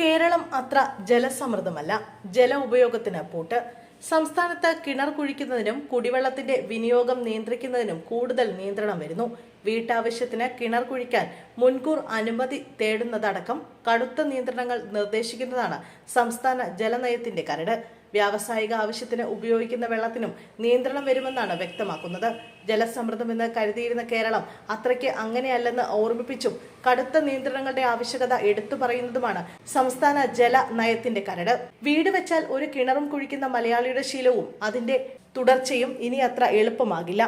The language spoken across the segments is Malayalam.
കേരളം അത്ര ജലസമൃദ്ധമല്ല. ജല ഉപയോഗത്തിന് പൂട്ട്. സംസ്ഥാനത്ത് കിണർ കുഴിക്കുന്നതിനും കുടിവെള്ളത്തിന്റെ വിനിയോഗം നിയന്ത്രിക്കുന്നതിനും കൂടുതൽ നിയന്ത്രണം വരുന്നു. വീട്ടാവശ്യത്തിന് കിണർ കുഴിക്കാൻ മുൻകൂർ അനുമതി തേടുന്നതടക്കം കടുത്ത നിയന്ത്രണങ്ങൾ നിർദ്ദേശിക്കുന്നതാണ് സംസ്ഥാന ജലനയത്തിന്റെ കരട്. വ്യാവസായിക ആവശ്യത്തിന് ഉപയോഗിക്കുന്ന വെള്ളത്തിനും നിയന്ത്രണം വരുമെന്നാണ് വ്യക്തമാക്കുന്നത്. ജലസമൃദ്ധമെന്ന് കരുതിയിരുന്ന കേരളം അത്രയ്ക്ക് അങ്ങനെയല്ലെന്ന് ഓർമ്മിപ്പിച്ചും കടുത്ത നിയന്ത്രണങ്ങളുടെ ആവശ്യകത എടുത്തു പറയുന്നതുമാണ് സംസ്ഥാന ജല നയത്തിന്റെ കരട്. വീട് വെച്ചാൽ ഒരു കിണറും കുഴിക്കുന്ന മലയാളിയുടെ ശീലവും അതിന്റെ തുടർച്ചയും ഇനി അത്ര എളുപ്പമാകില്ല.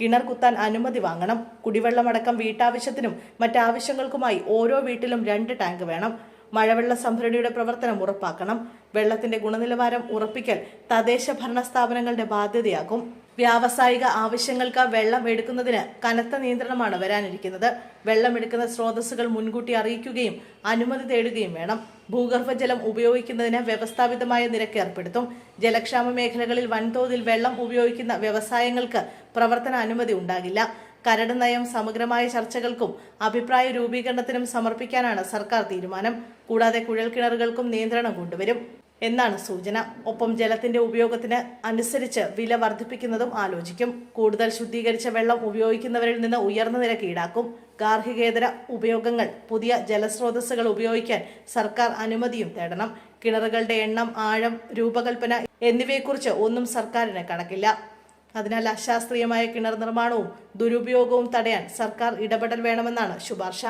കിണർ കുത്താൻ അനുമതി വാങ്ങണം. കുടിവെള്ളമടക്കം വീട്ടാവശ്യത്തിനും മറ്റാവശ്യങ്ങൾക്കുമായി ഓരോ വീട്ടിലും രണ്ട് ടാങ്ക് വേണം. മഴവെള്ള സംഭരണിയുടെ പ്രവർത്തനം ഉറപ്പാക്കണം. വെള്ളത്തിന്റെ ഗുണനിലവാരം ഉറപ്പിക്കൽ തദ്ദേശ ഭരണ സ്ഥാപനങ്ങളുടെ ബാധ്യതയാകും. വ്യാവസായിക ആവശ്യങ്ങൾക്ക് വെള്ളം എടുക്കുന്നതിന് കനത്ത നിയന്ത്രണമാണ് വരാനിരിക്കുന്നത്. വെള്ളം എടുക്കുന്ന സ്രോതസ്സുകൾ മുൻകൂട്ടി അറിയിക്കുകയും അനുമതി തേടുകയും വേണം. ഭൂഗർഭജലം ഉപയോഗിക്കുന്നതിന് വ്യവസ്ഥാപിതമായ നിരക്ക് ഏർപ്പെടുത്തും. ജലക്ഷാമ മേഖലകളിൽ വൻതോതിൽ വെള്ളം ഉപയോഗിക്കുന്ന വ്യവസായങ്ങൾക്ക് പ്രവർത്തന അനുമതി ഉണ്ടാകില്ല. കരട് നയം സമഗ്രമായ ചർച്ചകൾക്കും അഭിപ്രായ രൂപീകരണത്തിനും സമർപ്പിക്കാനാണ് സർക്കാർ തീരുമാനം. കൂടാതെ കുഴൽക്കിണറുകൾക്കും നിയന്ത്രണം കൊണ്ടുവരും. എന്നാണ് സൂചന. ഒപ്പം ജലത്തിന്റെ ഉപയോഗത്തിന് അനുസരിച്ച് വില വർദ്ധിപ്പിക്കുന്നതും ആലോചിക്കും. കൂടുതൽ ശുദ്ധീകരിച്ച വെള്ളം ഉപയോഗിക്കുന്നവരിൽ നിന്ന് ഉയർന്ന നിരക്ക് ഈടാക്കും. ഗാർഹികേതര ഉപയോഗങ്ങൾ പുതിയ ജലസ്രോതസ്സുകൾ ഉപയോഗിക്കാൻ സർക്കാർ അനുമതിയും തേടണം. കിണറുകളുടെ എണ്ണം ആഴം രൂപകൽപ്പന എന്നിവയെക്കുറിച്ച് ഒന്നും സർക്കാരിന് കണക്കില്ല. അതിനാൽ അശാസ്ത്രീയമായ കിണർ നിർമ്മാണവും ദുരുപയോഗവും തടയാൻ സർക്കാർ ഇടപെടൽ വേണമെന്നാണ് ശുപാർശ.